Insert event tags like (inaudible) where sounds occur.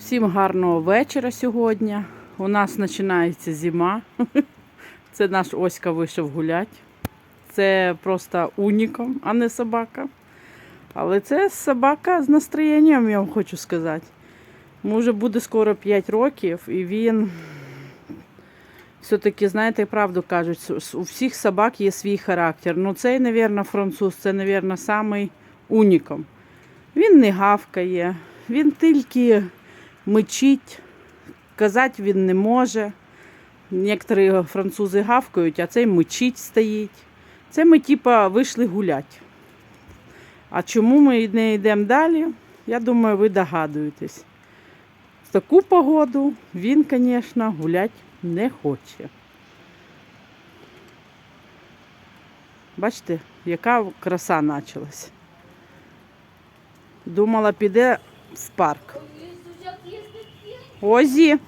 Всім гарного вечора сьогодні. У нас починається зима. (laughs) Це наш Оська вийшов гуляти. Це просто уніком, а не собака. Але це собака з настроєнням, я вам хочу сказати. Вже буде скоро 5 років, і він все-таки, знаєте, правду кажуть, у всіх собак є свій характер. Ну, цей, мабуть, француз, це, мабуть, самий уніком. Він не гавкає, він тільки мичить, казати він не може. Некоторі французи гавкають, а цей мичить стоїть. Це ми, типа, вийшли гуляти. А чому ми не йдемо далі? Я думаю, ви догадуєтесь. В таку погоду він, звісно, гуляти не хоче. Бачите, яка краса почалась. Думала, піде в парк. Озі,